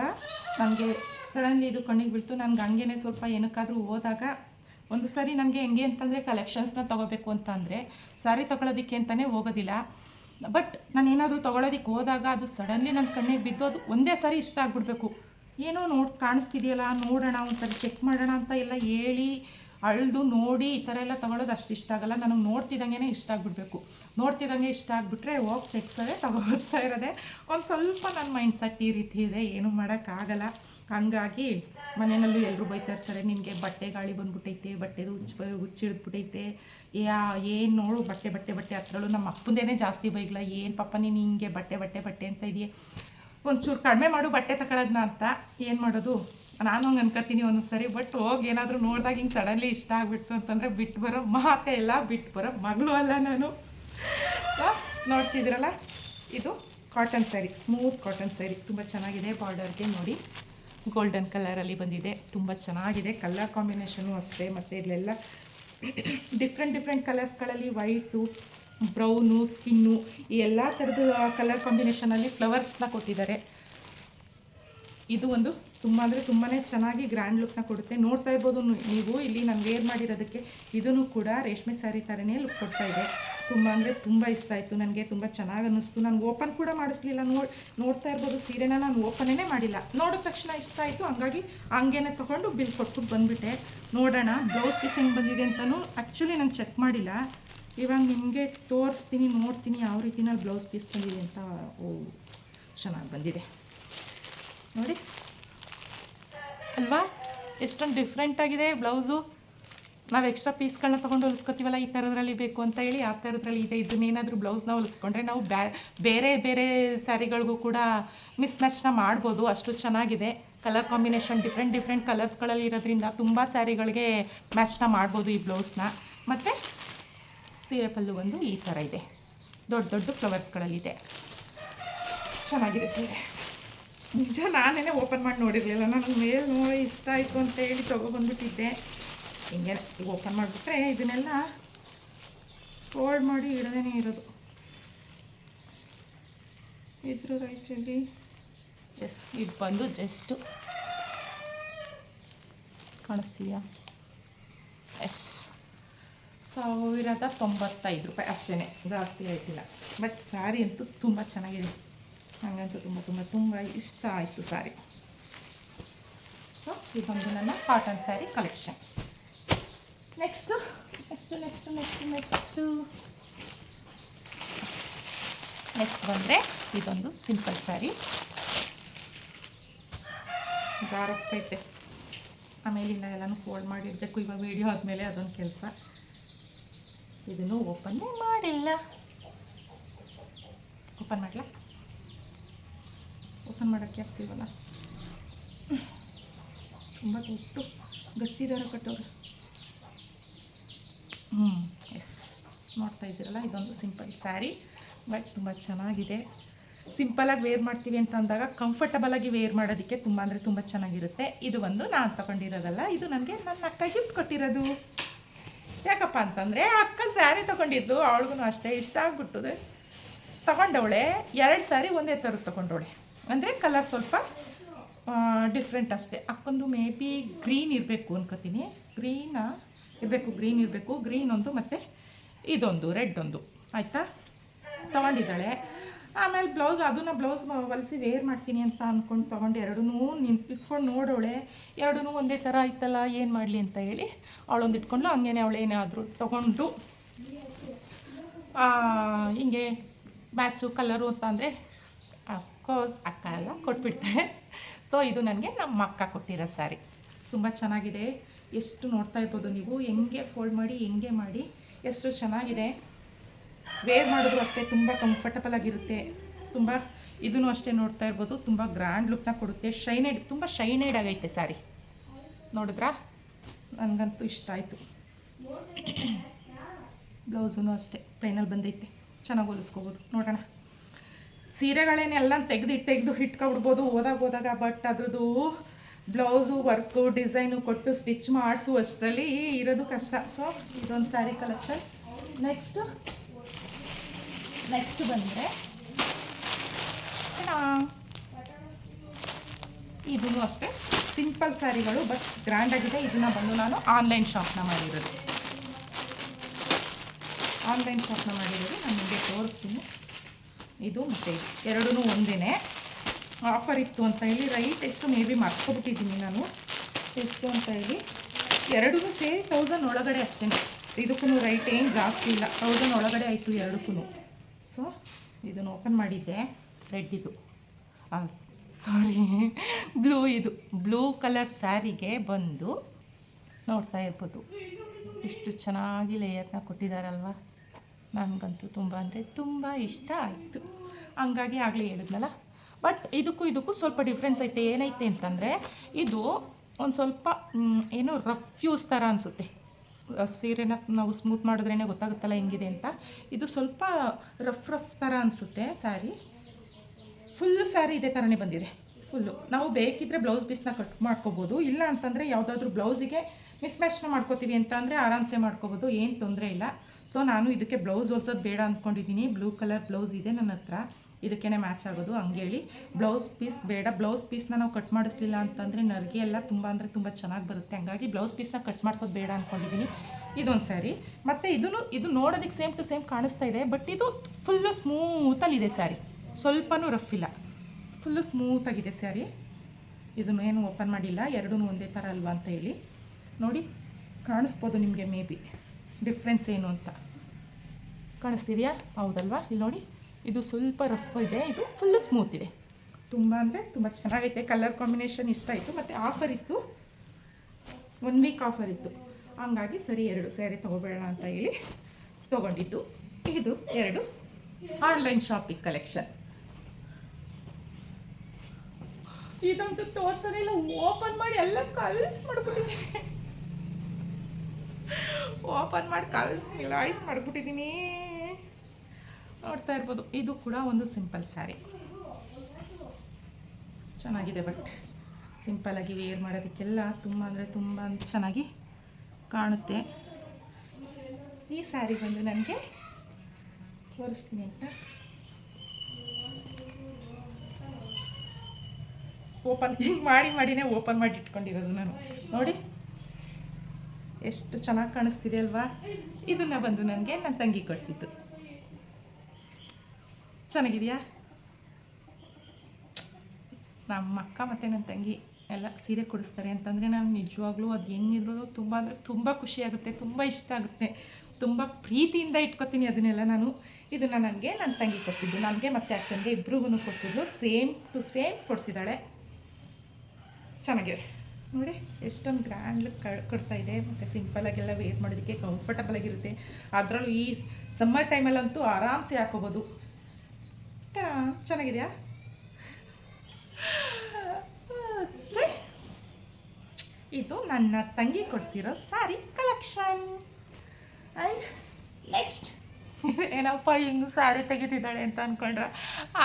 S1: ನನಗೆ ಸಡನ್ಲಿ ಇದು ಕಣ್ಣಿಗೆ ಬಿಡ್ತು ನನಗೆ ಹಂಗೇನೆ ಸ್ವಲ್ಪ ಏನಕ್ಕಾದರೂ ಹೋದಾಗ ಒಂದು ಸಾರಿ ನನಗೆ ಹೆಂಗೆ ಅಂತಂದರೆ ಕಲೆಕ್ಷನ್ಸ್ನ ತೊಗೋಬೇಕು ಅಂತಂದರೆ ಸ್ಯಾರಿ ತೊಗೊಳೋದಕ್ಕೆ ಅಂತಲೇ ಹೋಗೋದಿಲ್ಲ. ಬಟ್ ನಾನು ಏನಾದರೂ ತೊಗೊಳೋದಕ್ಕೆ ಹೋದಾಗ ಅದು ಸಡನ್ಲಿ ನನ್ನ ಕಣ್ಣಿಗೆ ಬಿದ್ದು ಅದು ಒಂದೇ ಸಾರಿ ಇಷ್ಟ ಆಗಿಬಿಡ್ಬೇಕು. ಏನೋ ನೋಡಿ ಕಾಣಿಸ್ತಿದೆಯಲ್ಲ, ನೋಡೋಣ ಒಂದು ಸರಿ ಚೆಕ್ ಮಾಡೋಣ ಅಂತ ಎಲ್ಲ ಹೇಳಿ ಅಳ್ದು ನೋಡಿ ಈ ಥರ ಎಲ್ಲ ತೊಗೊಳೋದು ಅಷ್ಟು ಇಷ್ಟ ಆಗಲ್ಲ. ನನಗೆ ನೋಡ್ತಿದ್ದಂಗೆ ಇಷ್ಟ ಆಗಿಬಿಡ್ಬೇಕು. ನೋಡ್ತಿದ್ದಂಗೆ ಇಷ್ಟ ಆಗಿಬಿಟ್ರೆ ಹೋಗಿ ತೆಗ್ಸೋದೆ ತೊಗೊಬರ್ತಾ ಇರೋದೆ. ಒಂದು ಸ್ವಲ್ಪ ನನ್ನ ಮೈಂಡ್ ಸೆಟ್ ಈ ರೀತಿ ಇದೆ, ಏನೂ ಮಾಡೋಕ್ಕಾಗಲ್ಲ. ಹಂಗಾಗಿ ಮನೆಯಲ್ಲೂ ಎಲ್ಲರೂ ಬೈತಾ ಇರ್ತಾರೆ, ನಿನಗೆ ಬಟ್ಟೆ ಗಾಳಿ ಬಂದ್ಬಿಟ್ಟೈತೆ, ಬಟ್ಟೆದು ಹುಚ್ಚ ಹುಚ್ಚಿಡ್ಬಿಟ್ಟೈತೆ ಯಾ, ಏನು ನೋಡು, ಬಟ್ಟೆ ಬಟ್ಟೆ ಬಟ್ಟೆ ಹತ್ರಳು ನಮ್ಮ ಅಪ್ಪಂದೇನೆ ಜಾಸ್ತಿ ಬೈಗ್ಲ, ಏನು ಪಾಪ ನೀನು ಹಿಂಗೆ ಬಟ್ಟೆ ಬಟ್ಟೆ ಬಟ್ಟೆ ಅಂತ ಇದೆಯೇ. ಒಂಚೂರು ಕಡಿಮೆ ಮಾಡು ಬಟ್ಟೆ ತಗೊಳ್ಳೋದನ್ನ ಅಂತ, ಏನು ಮಾಡೋದು? ನಾನು ಹಂಗೆ ಅನ್ಕೋತೀನಿ ಒಂದೊಂದು ಸರಿ ಬಟ್ ಹೋಗಿ ಏನಾದರೂ ನೋಡಿದಾಗ ಹಿಂಗೆ ಸಡನ್ಲಿ ಇಷ್ಟ ಆಗಿಬಿಡ್ತು ಅಂತಂದರೆ ಬಿಟ್ಟು ಬರೋ ಮಾತೇ ಇಲ್ಲ ಬಿಟ್ಟು ಬರೋ ಮಗಳು ಅಲ್ಲ ನಾನು. ಸೊ ನೋಡ್ತಿದ್ದೀರಲ್ಲ? ಇದು cotton sari smooth cotton sari ತುಂಬ ಚೆನ್ನಾಗಿದೆ ಬಾರ್ಡರ್ಗೆ ನೋಡಿ. ಗೋಲ್ಡನ್ ಕಲರಲ್ಲಿ ಬಂದಿದೆ. ತುಂಬ ಚೆನ್ನಾಗಿದೆ. ಕಲರ್ ಕಾಂಬಿನೇಷನು ಅಷ್ಟೇ. ಮತ್ತು ಇಲ್ಲೆಲ್ಲ ಡಿಫ್ರೆಂಟ್ ಡಿಫ್ರೆಂಟ್ ಕಲರ್ಸ್ಗಳಲ್ಲಿ ವೈಟು ಬ್ರೌನು ಸ್ಕಿನ್ನು ಈ ಎಲ್ಲ ಥರದ ಕಲರ್ ಕಾಂಬಿನೇಷನಲ್ಲಿ ಫ್ಲವರ್ಸ್ನ ಕೊಟ್ಟಿದ್ದಾರೆ. ಇದು ಒಂದು ತುಂಬ ಅಂದರೆ ತುಂಬಾ ಚೆನ್ನಾಗಿ ಗ್ರ್ಯಾಂಡ್ ಲುಕ್ನ ಕೊಡುತ್ತೆ. ನೋಡ್ತಾ ಇರ್ಬೋದು ನೀವು. ಇಲ್ಲಿ ನಾನು ವೇರ್ ಮಾಡಿರೋದಕ್ಕೆ ಇದೂ ಕೂಡ ರೇಷ್ಮೆ ಸ್ಯಾರಿ ಥರನೇ ಲುಕ್ ಕೊಡ್ತಾ ಇದೆ. ತುಂಬ ಅಂದರೆ ತುಂಬ ಇಷ್ಟ ಆಯಿತು. ನನಗೆ ತುಂಬ ಚೆನ್ನಾಗಿ ಅನ್ನಿಸ್ತು. ನಾನು ಓಪನ್ ಕೂಡ ಮಾಡಿಸ್ಲಿಲ್ಲ. ನೋಡಿ ನೋಡ್ತಾ ಇರ್ಬೋದು, ಸೀರೆನ ನಾನು ಓಪನೇ ಮಾಡಿಲ್ಲ. ನೋಡಿದ ತಕ್ಷಣ ಇಷ್ಟ ಆಯಿತು. ಹಂಗಾಗಿ ಹಂಗೇನೆ ತೊಗೊಂಡು ಬಿಲ್ ಕೊಟ್ಟು ಬಂದುಬಿಟ್ಟೆ. ನೋಡೋಣ, ಬ್ಲೌಸ್ ಪೀಸ್ ಹೆಂಗೆ ಬಂದಿದೆ ಅಂತಲೂ ಆ್ಯಕ್ಚುಲಿ ನಾನು ಚೆಕ್ ಮಾಡಿಲ್ಲ. ಇವಾಗ ನಿಮಗೆ ತೋರಿಸ್ತೀನಿ, ನೋಡ್ತೀನಿ ಯಾವ ರೀತಿನ ಬ್ಲೌಸ್ ಪೀಸ್ ಬಂದಿದೆ ಅಂತ, ಓ, ಚೆನ್ನಾಗಿ ಬಂದಿದೆ. ನೋಡಿ. ಅಲ್ವಾ? ಎಷ್ಟೊಂದು ಡಿಫ್ರೆಂಟಾಗಿದೆ ಬ್ಲೌಸು. ನಾವು ಎಕ್ಸ್ಟ್ರಾ ಪೀಸ್ಗಳನ್ನ ತೊಗೊಂಡು ಹೊಲಿಸ್ಕೊತೀವಲ್ಲ ಈ ಥರದ್ರಲ್ಲಿ ಬೇಕು ಅಂತ ಹೇಳಿ ಆ ಥರದ್ರಲ್ಲಿ ಇದೆ. ಇದನ್ನೇನಾದರೂ ಬ್ಲೌಸ್ನ ಹೊಲಿಸ್ಕೊಂಡ್ರೆ ನಾವು ಬ್ಯಾ, ಬೇರೆ ಬೇರೆ ಸ್ಯಾರಿಗಳಿಗೂ ಕೂಡ ಮಿಸ್ ಮ್ಯಾಚ್ನ ಮಾಡ್ಬೋದು. ಅಷ್ಟು ಚೆನ್ನಾಗಿದೆ. ಕಲರ್ ಕಾಂಬಿನೇಷನ್ ಡಿಫ್ರೆಂಟ್ ಡಿಫ್ರೆಂಟ್ ಕಲರ್ಸ್ಗಳಲ್ಲಿ ಇರೋದ್ರಿಂದ ತುಂಬ ಸ್ಯಾರಿಗಳಿಗೆ ಮ್ಯಾಚ್ನ ಮಾಡ್ಬೋದು ಈ ಬ್ಲೌಸ್ನ ಮತ್ತು ಸೀರೆ ಪಲ್ಲು ಒಂದು ಈ ಥರ ಇದೆ. ದೊಡ್ಡ ದೊಡ್ಡ ಫ್ಲವರ್ಸ್ಗಳಲ್ಲಿದೆ ಚೆನ್ನಾಗಿದೆ ಸೀರೆ. ನಿಜ ನಾನೇನೆ ಓಪನ್ ಮಾಡಿ ನೋಡಿರಲಿಲ್ಲ. ನನಗೆ ಮೇಲೆ ನೋಡಿ ಇಷ್ಟ ಆಯಿತು ಅಂತ ಹೇಳಿ ತೊಗೊಬಂದ್ಬಿಟ್ಟಿದ್ದೆ ಹಿಂಗೆ ಈಗ ಓಪನ್ ಮಾಡಿಬಿಟ್ರೆ ಇದನ್ನೆಲ್ಲ ಫೋಲ್ಡ್ ಮಾಡಿ ಇಡದೇ ಇರೋದು. ಇದ್ರ ರೈಚಲ್ಲಿ ಎಸ್ ಇದು ಬಂದು ಜಸ್ಟು ಕಾಣಿಸ್ತೀಯಾ? ಎಸ್ ಸಾವಿರದ ತೊಂಬತ್ತೈದು ರೂಪಾಯಿ. ಅಷ್ಟೇ ಜಾಸ್ತಿ ಆಯ್ತಿಲ್ಲ. ಬಟ್ ಸ್ಯಾರಿ ಅಂತೂ ತುಂಬ ಚೆನ್ನಾಗಿದೆ. ನನಗಂತೂ ತುಂಬ ತುಂಬ ತುಂಬ ಇಷ್ಟ ಆಯಿತು ಸ್ಯಾರಿ ಸೊ ಇದೊಂದು ನನ್ನ cotton sari collection next next next next next next ಬಂದರೆ ಇದೊಂದು ಸಿಂಪಲ್ ಸ್ಯಾರಿ ಜಾರಕ್ಕೈತೆ ಆಮೇಲಿಂದ ಎಲ್ಲನೂ ಫೋಲ್ಡ್ ಮಾಡಿಡಬೇಕು ಇವಾಗ ವೀಡಿಯೋ ಆದಮೇಲೆ ಅದೊಂದು ಕೆಲಸ. ಇದನ್ನು ಓಪನ್ನೇ ಮಾಡಿಲ್ಲ. ಓಪನ್ ಮಾಡಲ? ಓಪನ್ ಮಾಡೋಕ್ಕೆ ಆಗ್ತೀವಲ್ಲ ತುಂಬ ದೊಡ್ಡ ಗಟ್ಟಿ ದಾರ ಕಟ್ಟೋರು. ಹ್ಞೂ, ಎಸ್. ನೋಡ್ತಾ ಇದ್ದೀರಲ್ಲ, ಇದೊಂದು ಸಿಂಪಲ್ ಸ್ಯಾರಿ, ಬಟ್ ತುಂಬ ಚೆನ್ನಾಗಿದೆ. ಸಿಂಪಲಾಗಿ ವೇರ್ ಮಾಡ್ತೀವಿ ಅಂತ ಅಂದಾಗ ಕಂಫರ್ಟಬಲಾಗಿ ವೇರ್ ಮಾಡೋದಕ್ಕೆ ತುಂಬ ಅಂದರೆ ತುಂಬ ಚೆನ್ನಾಗಿರುತ್ತೆ. ಇದು ಒಂದು ನಾನು ತಗೊಂಡಿರೋದಲ್ಲ, ಇದು ನನಗೆ ನನ್ನ ಅಕ್ಕ ಗಿಫ್ಟ್ ಕೊಟ್ಟಿರೋದು. ಯಾಕಪ್ಪ ಅಂತಂದರೆ ಅಕ್ಕ ಸ್ಯಾರಿ ತೊಗೊಂಡಿದ್ದು ಅವಳಿಗೂ ಅಷ್ಟೇ ಇಷ್ಟ ಆಗ್ಬಿಟ್ಟದೆ ತಗೊಂಡವಳೆ, ಎರಡು ಸ್ಯಾರಿ ಒಂದೇ ಥರದ್ದು ತೊಗೊಂಡವಳೆ. ಅಂದರೆ ಕಲರ್ ಸ್ವಲ್ಪ ಡಿಫ್ರೆಂಟ್ ಅಷ್ಟೇ. ಅಕ್ಕೊಂದು ಮೇ ಬಿ ಗ್ರೀನ್ ಇರಬೇಕು ಅನ್ಕೋತೀನಿ. ಗ್ರೀನಾ ಇರಬೇಕು ಗ್ರೀನ್ ಇರಬೇಕು ಗ್ರೀನ್ ಒಂದು ಮತ್ತು ಇದೊಂದು ರೆಡ್ ಒಂದು. ಆಯಿತಾ? ತೊಗೊಂಡಿದ್ದಾಳೆ. ಆಮೇಲೆ ಬ್ಲೌಸ್ ಅದನ್ನ ಬ್ಲೌಸ್ ಹೊಲಿಸಿ ವೇರ್ ಮಾಡ್ತೀನಿ ಅಂತ ಅಂದ್ಕೊಂಡು ತೊಗೊಂಡು ಎರಡೂ ನಿಂತು ಇಟ್ಕೊಂಡು ನೋಡೋಳೆ. ಎರಡೂ ಒಂದೇ ಥರ ಆಯ್ತಲ್ಲ, ಏನು ಮಾಡಲಿ ಅಂತ ಹೇಳಿ ಅವಳೊಂದು ಇಟ್ಕೊಂಡು ಹಂಗೇನೆ ಅವಳೇನಾದರೂ ತೊಗೊಂಡು ಹಿಂಗೆ ಮ್ಯಾಚು ಕಲರು ಅಂತ ಅಂದರೆ ಅಫ್ಕೋರ್ಸ್ ಅಕ್ಕ ಎಲ್ಲ ಕೊಟ್ಬಿಡ್ತಾಳೆ. ಸೊ ಇದು ನನಗೆ ನಮ್ಮ ಅಕ್ಕ ಕೊಟ್ಟಿರೋ ಸ್ಯಾರಿ ತುಂಬ ಚೆನ್ನಾಗಿದೆ. ಎಷ್ಟು ನೋಡ್ತಾ ಇರ್ಬೋದು ನೀವು, ಹೆಂಗೆ ಫೋಲ್ಡ್ ಮಾಡಿ, ಹೆಂಗೆ ಮಾಡಿ, ಎಷ್ಟು ಚೆನ್ನಾಗಿದೆ. ವೇರ್ ಮಾಡಿದ್ರು ಅಷ್ಟೇ ತುಂಬ ಕಂಫರ್ಟಬಲ್ ಆಗಿರುತ್ತೆ. ತುಂಬ ಇದನ್ನು ಅಷ್ಟೇ ನೋಡ್ತಾ ಇರ್ಬೋದು. ತುಂಬ ಗ್ರ್ಯಾಂಡ್ ಲುಕ್ನ ಕೊಡುತ್ತೆ. ಶೈನೆಡ್ ತುಂಬ ಶೈನೆಡ್ ಆಗೈತೆ ಸ್ಯಾರಿ ನೋಡಿದ್ರಾ? ನನಗಂತೂ ಇಷ್ಟ ಆಯಿತು. ಬ್ಲೌಸೂ ಅಷ್ಟೇ ಪ್ಲೈನಲ್ಲಿ ಬಂದೈತೆ. ಚೆನ್ನಾಗಿ ಹೊಲಿಸ್ಕೋಬೋದು. ನೋಡೋಣ. ಸೀರೆಗಳೇನೆಲ್ಲ ತೆಗೆದು ತೆಗೆದು ಇಟ್ಕೊಬಿಡ್ಬೋದು ಹೋದಾಗ ಹೋದಾಗ ಬಟ್ ಅದ್ರದ್ದು ಬ್ಲೌಸು, ವರ್ಕು, ಡಿಸೈನು ಕೊಟ್ಟು ಸ್ಟಿಚ್ ಮಾಡಿಸು ಅಷ್ಟರಲ್ಲಿ ಇರೋದು ಕಷ್ಟ. ಸೊ ಇದೊಂದು ಸ್ಯಾರಿ ಕಲೆಕ್ಷನ್ ನೆಕ್ಸ್ಟು ನೆಕ್ಸ್ಟ್ ಬಂದರೆ ಇದೂ ಅಷ್ಟೇ. ಸಿಂಪಲ್ ಸ್ಯಾರಿಗಳು ಬಟ್ ಗ್ರ್ಯಾಂಡ್ ಆಗಿದೆ. ಇದನ್ನ ಬಂದು ನಾನು ಆನ್ಲೈನ್ ಶಾಪ್ನ ಮಾಡಿರೋದು. ಆನ್ಲೈನ್ ಶಾಪ್ನ ಮಾಡಿರೋದು. ನಾನು ನಿಮಗೆ ತೋರಿಸ್ತೀನಿ. ಇದು ಮತ್ತೆ ಎರಡೂ ಒಂದೇ ಆಫರ್ ಇತ್ತು ಅಂತ ಹೇಳಿ ರೈಟ್ ಎಷ್ಟು ಮೇ ಬಿ ಮರ್ಕೊಬಿಟ್ಟಿದ್ದೀನಿ ನಾನು. ಎಷ್ಟು ಅಂತ ಹೇಳಿ. ಎರಡೂ ಸೇರಿ ತೌಸಂಡ್ ಒಳಗಡೆ ಅಷ್ಟೇ. ಇದಕ್ಕೂ ರೈಟ್ ಏನು ಜಾಸ್ತಿ ಇಲ್ಲ. ತೌಸಂಡ್ ಒಳಗಡೆ ಆಯಿತು ಎರಡಕ್ಕೂ ಸೊ ಇದನ್ನು ಓಪನ್ ಮಾಡಿದ್ದೆ. ರೆಡ್ ಇದು. ಸಾರಿ ಬ್ಲೂ ಇದು. ಬ್ಲೂ ಕಲರ್ ಸ್ಯಾರಿಗೆ ಬಂದು ನೋಡ್ತಾ ಇರ್ಬೋದು. ಎಷ್ಟು ಚೆನ್ನಾಗಿ ಲೇಯರ್ನ ಕೊಟ್ಟಿದ್ದಾರಲ್ವ ನನಗಂತೂ ತುಂಬ ಅಂದರೆ ತುಂಬ ಇಷ್ಟ ಆಯಿತು. ಹಂಗಾಗಿ ಆಗಲೇ ಹೇಳಿದ್ನಲ್ಲ? ಬಟ್ ಇದಕ್ಕೂ ಇದಕ್ಕೂ ಸ್ವಲ್ಪ ಡಿಫ್ರೆನ್ಸ್ ಐತೆ. ಏನೈತೆ ಅಂತಂದರೆ, ಇದು ಒಂದು ಸ್ವಲ್ಪ ಏನು ಏನೋ ರಫ್ ಯೂಸ್ ಥರ ಅನಿಸುತ್ತೆ. ಸೀರೆನ ನಾವು ಸ್ಮೂತ್ ಮಾಡಿದ್ರೇ ಗೊತ್ತಾಗುತ್ತಲ್ಲ ಹೆಂಗಿದೆ ಅಂತ. ಇದು ಸ್ವಲ್ಪ ರಫ್ ರಫ್ ಥರ ಅನಿಸುತ್ತೆ ಸ್ಯಾರಿ ಫುಲ್ ಸ್ಯಾರಿ ಇದೇ ಥರನೇ ಬಂದಿದೆ. ಫುಲ್ಲು ನಾವು ಬೇಕಿದ್ದರೆ ಬ್ಲೌಸ್ ಪೀಸ್ನ ಕಟ್ ಮಾಡ್ಕೋಬೋದು. ಇಲ್ಲ ಅಂತಂದರೆ ಯಾವುದಾದ್ರೂ ಬ್ಲೌಸಿಗೆ ಮಿಸ್ ಮ್ಯಾಚ್ನ ಮಾಡ್ಕೋತೀವಿ ಅಂತ ಅಂದರೆ ಆರಾಮ್ಸೆ ಮಾಡ್ಕೋಬೋದು. ಏನು ತೊಂದರೆ ಇಲ್ಲ. ಸೊ ನಾನು ಇದಕ್ಕೆ ಬ್ಲೌಸ್ ಹೊಲ್ಸೋದು ಬೇಡ ಅಂದ್ಕೊಂಡಿದ್ದೀನಿ ಬ್ಲೂ ಕಲರ್ ಬ್ಲೌಸ್ ಇದೆ ನನ್ನ ಹತ್ರ. ಇದಕ್ಕೇ ಮ್ಯಾಚ್ ಆಗೋದು ಹಂಗೇಳಿ ಬ್ಲೌಸ್ ಪೀಸ್ ಬೇಡ ಬ್ಲೌಸ್ ಪೀಸ್ನ ನಾವು ಕಟ್ ಮಾಡಿಸ್ಲಿಲ್ಲ ಅಂತಂದರೆ ನರ್ಗೆ ಎಲ್ಲ ತುಂಬ ಅಂದರೆ ತುಂಬ ಚೆನ್ನಾಗಿ ಬರುತ್ತೆ. ಹಂಗಾಗಿ ಬ್ಲೌಸ್ ಪೀಸ್ನ ಕಟ್ ಮಾಡಿಸೋದು ಬೇಡ ಅಂದ್ಕೊಂಡಿದ್ದೀನಿ ಇದೊಂದು ಸ್ಯಾರಿ ಮತ್ತು ಇದನ್ನು, ಇದು ನೋಡೋದಕ್ಕೆ ಸೇಮ್ ಟು ಸೇಮ್ ಕಾಣಿಸ್ತಾ ಇದೆ ಬಟ್ ಇದು ಫುಲ್ಲು ಸ್ಮೂತಲ್ಲಿದೆ ಸ್ಯಾರಿ ಸ್ವಲ್ಪನೂ ರಫ್ ಇಲ್ಲ. ಫುಲ್ಲು ಸ್ಮೂತಾಗಿದೆ ಸ್ಯಾರಿ ಇದನ್ನು ಏನು ಓಪನ್ ಮಾಡಿಲ್ಲ. ಎರಡೂ ಒಂದೇ ಥರ ಅಲ್ವಾ ಅಂತ ಹೇಳಿ. ನೋಡಿ, ಕಾಣಿಸ್ಬೋದು ನಿಮಗೆ ಮೇ ಬಿ ಡಿಫ್ರೆನ್ಸ್ ಏನು ಅಂತ. ಕಾಣಿಸ್ತಿದೆಯಾ? ಹೌದಲ್ವಾ? ಇಲ್ಲಿ ನೋಡಿ. ಇದು ಸ್ವಲ್ಪ ರಫ್ ಇದೆ, ಇದು ಫುಲ್ಲು ಸ್ಮೂತ್ ಇದೆ. ತುಂಬ ಅಂದರೆ ತುಂಬ ಚೆನ್ನಾಗೈತೆ. ಕಲರ್ ಕಾಂಬಿನೇಷನ್ ಇಷ್ಟ ಆಯಿತು. ಮತ್ತು ಆಫರ್ ಇತ್ತು. ಒನ್ ವೀಕ್ ಆಫರ್ ಇತ್ತು. ಹಂಗಾಗಿ ಸರಿ ಎರಡು ಸ್ಯಾರಿ ತೊಗೊಬೇಡ ಅಂತ ಹೇಳಿ ತೊಗೊಂಡಿದ್ದು. ಇದು ಎರಡು ಆನ್ಲೈನ್ ಶಾಪಿಂಗ್ ಕಲೆಕ್ಷನ್ ಇದಂತೂ ತೋರಿಸೋದಿಲ್ಲ ಓಪನ್ ಮಾಡಿ ಎಲ್ಲ ಕಲ್ಸ್ ಮಾಡ್ಬಿಟ್ಟಿದ್ದೀನಿ. ಓಪನ್ ಮಾಡಿ ಕಲ್ಸ್ ಮಿಲಾಯಿಸ್ ಮಾಡ್ಬಿಟ್ಟಿದ್ದೀನಿ. ನೋಡ್ತಾ ಇರ್ಬೋದು. ಇದು ಕೂಡ ಒಂದು ಸಿಂಪಲ್ ಸ್ಯಾರಿ ಚೆನ್ನಾಗಿದೆ ಬಟ್ ಸಿಂಪಲಾಗಿ ವೇರ್ ಮಾಡೋದಕ್ಕೆಲ್ಲ ತುಂಬ ಅಂದರೆ ತುಂಬ ಚೆನ್ನಾಗಿ ಕಾಣುತ್ತೆ. ಈ ಸ್ಯಾರಿ ಬಂದು ನನಗೆ ತೋರಿಸ್ತೀನಿ ಅಂತ. ಓಪನ್ ಹಿಂಗೆ ಮಾಡಿ ಮಾಡಿನೇ ಓಪನ್ ಮಾಡಿ ಇಟ್ಕೊಂಡಿರೋದು ನಾನು. ನೋಡಿ. ಎಷ್ಟು ಚೆನ್ನಾಗಿ ಕಾಣಿಸ್ತಿದೆ ಅಲ್ವಾ? ಇದನ್ನು ಬಂದು ನನಗೆ ನನ್ನ ತಂಗಿ ಕೊಡಿಸಿದ್ದು. ಚೆನ್ನಾಗಿದೆಯಾ? ನಮ್ಮ ಅಕ್ಕ ಮತ್ತು ನನ್ನ ತಂಗಿ ಎಲ್ಲ ಸೀರೆ ಕೊಡಿಸ್ತಾರೆ ಅಂತಂದರೆ ನಾನು ನಿಜವಾಗ್ಲೂ ಅದು ಹೆಂಗಿದ್ರು ತುಂಬ ಅಂದರೆ ತುಂಬ ಖುಷಿಯಾಗುತ್ತೆ ತುಂಬ ಇಷ್ಟ ಆಗುತ್ತೆ. ತುಂಬ ಪ್ರೀತಿಯಿಂದ ಇಟ್ಕೊತೀನಿ ಅದನ್ನೆಲ್ಲ ನಾನು. ಇದನ್ನು ನನಗೆ ನನ್ನ ತಂಗಿ ಕೊಡಿಸಿದ್ದು. ನನಗೆ ಮತ್ತು ತಂಗಿ ಇಬ್ರಿಗೂ ಕೊಡಿಸಿದ್ಲು ಸೇಮ್ ಟು ಸೇಮ್ ಕೊಡಿಸಿದ್ದಾಳೆ. ಚೆನ್ನಾಗಿದೆ. ನೋಡಿ, ಎಷ್ಟೊಂದು ಗ್ರ್ಯಾಂಡ್ ಲುಕ್ ಕೊಡ್ತಾ ಇದೆ. ಮತ್ತು ಸಿಂಪಲಾಗೆಲ್ಲ ವೇರ್ ಮಾಡೋದಕ್ಕೆ ಕಂಫರ್ಟಬಲ್ ಆಗಿರುತ್ತೆ. ಅದರಲ್ಲೂ ಈ ಸಮ್ಮರ್ ಟೈಮಲ್ಲಂತೂ ಆರಾಮ್ಸೆ ಹಾಕೋಬೋದು. ಚೆನ್ನಾಗಿದೆಯಾ? ಇದು ನನ್ನ ತಂಗಿ ಕೊಡಿಸಿರೋ ಸ್ಯಾರಿ ಕಲೆಕ್ಷನ್. And next. ಏನಪ್ಪ ಹಿಂಗೆ ಸ್ಯಾರಿ ತೆಗೆದಿದ್ದಾಳೆ ಅಂತ ಅಂದ್ಕೊಂಡ್ರೆ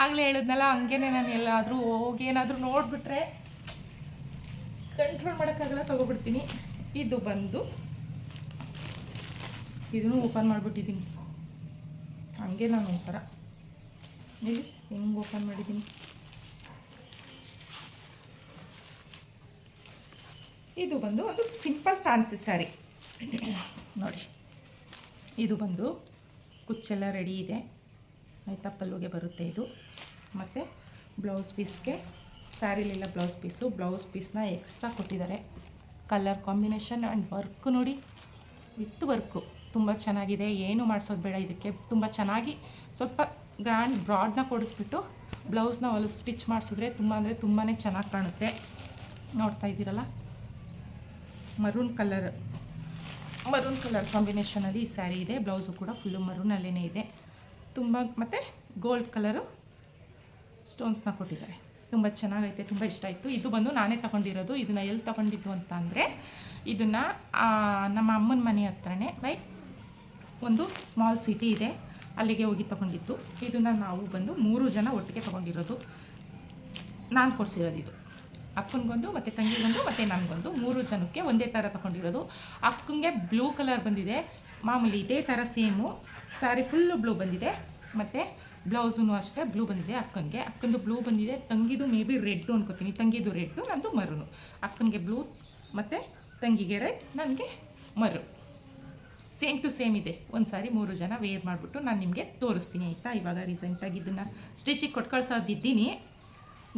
S1: ಆಗಲೇ ಹೇಳಿದ್ನಲ್ಲ ಹಂಗೇನೆ ನಾನು ಎಲ್ಲಾದರೂ ಹೋಗಿ ಏನಾದರೂ ನೋಡಿಬಿಟ್ರೆ ಕಂಟ್ರೋಲ್ ಮಾಡೋಕ್ಕಾಗಲ್ಲ ತೊಗೊಬಿಡ್ತೀನಿ. ಇದು ಬಂದು ಇದನ್ನು ಓಪನ್ ಮಾಡಿಬಿಟ್ಟಿದ್ದೀನಿ. ಹಂಗೆ ನಾನು ಒಂಥರ ಇಲ್ಲಿ ಹೆಂಗೆ ಓಪನ್ ಮಾಡಿದ್ದೀನಿ? ಇದು ಬಂದು ಒಂದು ಸಿಂಪಲ್ ಫ್ಯಾನ್ಸಿ ಸ್ಯಾರಿ ನೋಡಿ, ಇದು ಬಂದು ಕುಚ್ಚೆಲ್ಲ ರೆಡಿ ಇದೆ. ಆಯಿತಾ, ಪಲ್ಲುಗೆ ಬರುತ್ತೆ ಇದು. ಮತ್ತು ಬ್ಲೌಸ್ ಪೀಸ್ಗೆ ಸ್ಯಾರಿಲಿಲ್ಲ ಬ್ಲೌಸ್ ಪೀಸು ಬ್ಲೌಸ್ ಪೀಸ್ನ ಎಕ್ಸ್ಟ್ರಾ ಕೊಟ್ಟಿದ್ದಾರೆ. ಕಲರ್ ಕಾಂಬಿನೇಷನ್ ಆ್ಯಂಡ್ ವರ್ಕು ನೋಡಿ ವಿತ್ ವರ್ಕು ತುಂಬ ಚೆನ್ನಾಗಿದೆ, ಏನು ಮಾಡಿಸೋದು ಬೇಡ, ಇದಕ್ಕೆ ತುಂಬ ಚೆನ್ನಾಗಿ ಸ್ವಲ್ಪ ಗ್ರ್ಯಾಂಡ್ ಬ್ರಾಡ್ನ ಕೊಡಿಸ್ಬಿಟ್ಟು ಬ್ಲೌಸ್ನ ಹೊಲ ಸ್ಟಿಚ್ ಮಾಡಿಸಿದ್ರೆ ತುಂಬ ಅಂದರೆ ತುಂಬಾ ಚೆನ್ನಾಗಿ ಕಾಣುತ್ತೆ. ನೋಡ್ತಾ ಇದ್ದೀರಲ್ಲ? Maroon colour. ಮರೂನ್ ಕಲರ್ ಕಾಂಬಿನೇಷನಲ್ಲಿ ಈ ಸ್ಯಾರಿ ಇದೆ. ಬ್ಲೌಸು ಕೂಡ ಫುಲ್ಲು ಮರೂನಲ್ಲೇ ಇದೆ. ತುಂಬ ಮತ್ತು ಗೋಲ್ಡ್ ಕಲರು ಸ್ಟೋನ್ಸ್ನ ಕೊಟ್ಟಿದ್ದಾರೆ. ತುಂಬ ಚೆನ್ನಾಗೈತೆ, ತುಂಬ ಇಷ್ಟ ಆಯಿತು. ಇದು ಬಂದು ನಾನೇ ತಗೊಂಡಿರೋದು. ಇದನ್ನು ಎಲ್ಲಿ ತಗೊಂಡಿದ್ದು ಅಂತ ಅಂದರೆ ಇದನ್ನು ನಮ್ಮ ಅಮ್ಮನ ಮನೆ ಹತ್ರನೇ ಬೈ ಒಂದು ಸ್ಮಾಲ್ ಸಿಟಿ ಇದೆ. ಅಲ್ಲಿಗೆ ಹೋಗಿ ತಗೊಂಡಿತ್ತು ಇದನ್ನು ನಾವು ಬಂದು ಮೂರು ಜನ ಒಟ್ಟಿಗೆ ತಗೊಂಡಿರೋದು. ನಾನು ಕೊಡಿಸಿರೋದು ಇದು. ಅಕ್ಕನಿಗೊಂದು, ಮತ್ತು ತಂಗಿಗೊಂದು, ಮತ್ತು ನನಗೊಂದು. ಮೂರು ಜನಕ್ಕೆ ಒಂದೇ ಥರ ತಗೊಂಡಿರೋದು. ಅಕ್ಕನಿಗೆ ಬ್ಲೂ ಕಲರ್ ಬಂದಿದೆ. ಮಾಮೂಲಿ ಇದೇ ಥರ ಸೇಮು ಸ್ಯಾರಿ ಫುಲ್ಲು ಬ್ಲೂ ಬಂದಿದೆ. ಮತ್ತು ಬ್ಲೌಸೂ ಅಷ್ಟೇ ಬ್ಲೂ ಬಂದಿದೆ ಅಕ್ಕನಿಗೆ. ಅಕ್ಕಂದು ಬ್ಲೂ ಬಂದಿದೆ. ತಂಗಿದು ಮೇ ಬಿ ರೆಡ್ಡು ಅನ್ಕೋತೀನಿ. ತಂಗಿದು ರೆಡ್ಡು ನಂದು ಮರುನು ಅಕ್ಕನಿಗೆ ಬ್ಲೂ ಮತ್ತು ತಂಗಿಗೆ ರೆಡ್ ನನಗೆ ಮರು ಸೇಮ್ ಟು ಸೇಮ್ ಇದೆ. ಒಂದು ಸಾರಿ ಮೂರು ಜನ ವೇರ್ ಮಾಡಿಬಿಟ್ಟು ನಾನು ನಿಮಗೆ ತೋರಿಸ್ತೀನಿ, ಆಯಿತಾ? ಇವಾಗ ರೀಸೆಂಟಾಗಿ ಇದನ್ನು ಸ್ಟಿಚಿಗೆ ಕೊಟ್ಟು ಕಳ್ಸೋದಿದ್ದೀನಿ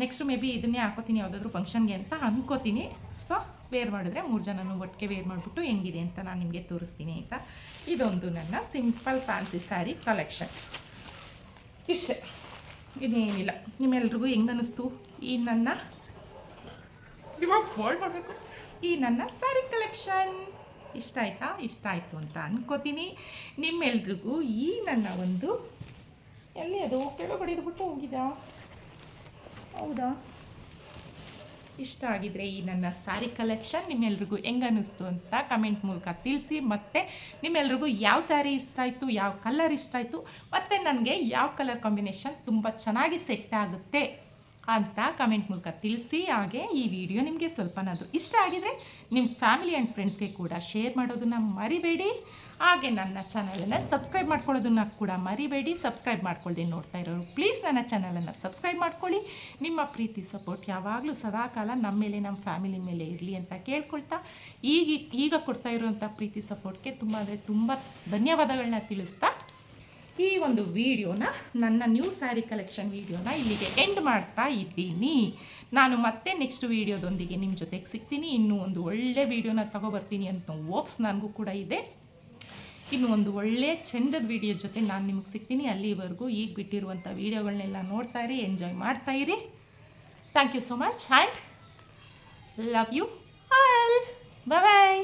S1: ನೆಕ್ಸ್ಟ್ ಮೇ ಬಿ ಇದನ್ನೇ ಹಾಕೋತೀನಿ, ಯಾವುದಾದ್ರೂ ಫಂಕ್ಷನ್ಗೆ ಅಂತ ಅಂದ್ಕೋತೀನಿ ಸೊ ವೇರ್ ಮಾಡಿದ್ರೆ ಮೂರು ಜನನು ಒಟ್ಟಿಗೆ ವೇರ್ ಮಾಡಿಬಿಟ್ಟು ಹೆಂಗಿದೆ ಅಂತ ನಾನು ನಿಮಗೆ ತೋರಿಸ್ತೀನಿ, ಆಯಿತಾ? ಇದೊಂದು ನನ್ನ ಸಿಂಪಲ್ ಫ್ಯಾನ್ಸಿ ಸ್ಯಾರಿ ಕಲೆಕ್ಷನ್ ಇಷ್ಟೇ. ಇದೇನಿಲ್ಲ. ನಿಮ್ಮೆಲ್ರಿಗೂ ಹೆಂಗೆ ಅನ್ನಿಸ್ತು ಈ ನನ್ನ, ಇವಾಗ ಫೋಲ್ಡ್ ಮಾಡಬೇಕು? ಈ ನನ್ನ ಸ್ಯಾರಿ ಕಲೆಕ್ಷನ್ ಇಷ್ಟ ಆಯ್ತಾ ಇಷ್ಟ ಆಯಿತು ಅಂತ ಅಂದ್ಕೋತೀನಿ ನಿಮ್ಮೆಲ್ರಿಗೂ ಈ ನನ್ನ ಒಂದು ಎಲ್ಲಿ ಅದು ಕೆಳಗಡೆ ಬಿಟ್ಟು ಹೋಗಿದಾ? ಹೌದಾ? ಇಷ್ಟ ಆಗಿದ್ರೆ ಈ ನನ್ನ ಸ್ಯಾರಿ ಕಲೆಕ್ಷನ್ ನಿಮ್ಮೆಲ್ರಿಗೂ ಹೆಂಗನ್ನಿಸ್ತು ಅಂತ ಕಮೆಂಟ್ ಮೂಲಕ ತಿಳಿಸಿ. ಮತ್ತು ನಿಮ್ಮೆಲ್ರಿಗೂ ಯಾವ ಸ್ಯಾರಿ ಇಷ್ಟ ಆಯಿತು, ಯಾವ ಕಲರ್ ಇಷ್ಟ ಆಯಿತು, ಮತ್ತು ನನಗೆ ಯಾವ ಕಲರ್ ಕಾಂಬಿನೇಷನ್ ತುಂಬ ಚೆನ್ನಾಗಿ ಸೆಟ್ ಆಗುತ್ತೆ. ಅಂತ ಕಮೆಂಟ್ ಮೂಲಕ ತಿಳಿಸಿ. ಹಾಗೆ ಈ ವಿಡಿಯೋ ನಿಮಗೆ ಸ್ವಲ್ಪನಾದರೂ ಇಷ್ಟ ಆಗಿದರೆ ನಿಮ್ಮ ಫ್ಯಾಮಿಲಿ ಆ್ಯಂಡ್ ಫ್ರೆಂಡ್ಸ್ಗೆ ಕೂಡ ಶೇರ್ ಮಾಡೋದನ್ನು ಮರಿಬೇಡಿ. ಹಾಗೆ ನನ್ನ ಚಾನಲನ್ನು ಸಬ್ಸ್ಕ್ರೈಬ್ ಮಾಡ್ಕೊಳ್ಳೋದನ್ನು ಕೂಡ ಮರಿಬೇಡಿ. ಸಬ್ಸ್ಕ್ರೈಬ್ ಮಾಡ್ಕೊಳ್ದೆ ನೋಡ್ತಾ ಇರೋರು, ಪ್ಲೀಸ್ ನನ್ನ ಚಾನಲನ್ನು ಸಬ್ಸ್ಕ್ರೈಬ್ ಮಾಡ್ಕೊಳ್ಳಿ. ನಿಮ್ಮ ಪ್ರೀತಿ, ಸಪೋರ್ಟ್ ಯಾವಾಗಲೂ ಸದಾಕಾಲ ನಮ್ಮ ಮೇಲೆ, ನಮ್ಮ ಫ್ಯಾಮಿಲಿ ಮೇಲೆ ಇರಲಿ ಅಂತ ಕೇಳ್ಕೊಳ್ತಾ, ಈಗ ಈಗ ಕೊಡ್ತಾ ಇರುವಂಥ ಪ್ರೀತಿ, ಸಪೋರ್ಟ್ಗೆ ತುಂಬ ಅಂದರೆ ತುಂಬ ಧನ್ಯವಾದಗಳನ್ನ ತಿಳಿಸ್ತಾ ಈ ಒಂದು ವಿಡಿಯೋನ, ನನ್ನ ನ್ಯೂ ಸ್ಯಾರಿ ಕಲೆಕ್ಷನ್ ವಿಡಿಯೋನ ಇಲ್ಲಿಗೆ ಎಂಡ್ ಮಾಡ್ತಾ ಇದ್ದೀನಿ. ನಾನು ಮತ್ತೆ ನೆಕ್ಸ್ಟ್ ವಿಡಿಯೋದೊಂದಿಗೆ ನಿಮ್ಮ ಜೊತೆಗೆ ಸಿಗ್ತೀನಿ. ಇನ್ನೂ ಒಂದು ಒಳ್ಳೆ ವಿಡಿಯೋನ ತಗೊಬರ್ತೀನಿ ಅಂತ ಓಪ್ಸ್ ನನಗೂ ಕೂಡ ಇದೆ. ಇನ್ನು ಒಂದು ಒಳ್ಳೆ ಚಂದದ ವಿಡಿಯೋ ಜೊತೆ ನಾನು ನಿಮಗೆ ಸಿಗ್ತೀನಿ. ಅಲ್ಲಿವರೆಗೂ ಈಗ ಬಿಟ್ಟಿರುವಂಥ ವೀಡಿಯೋಗಳನ್ನೆಲ್ಲ ನೋಡ್ತಾ ಇರಿ ಎಂಜಾಯ್ ಮಾಡ್ತಾ ಇರಿ. Thank you so much and love you all bye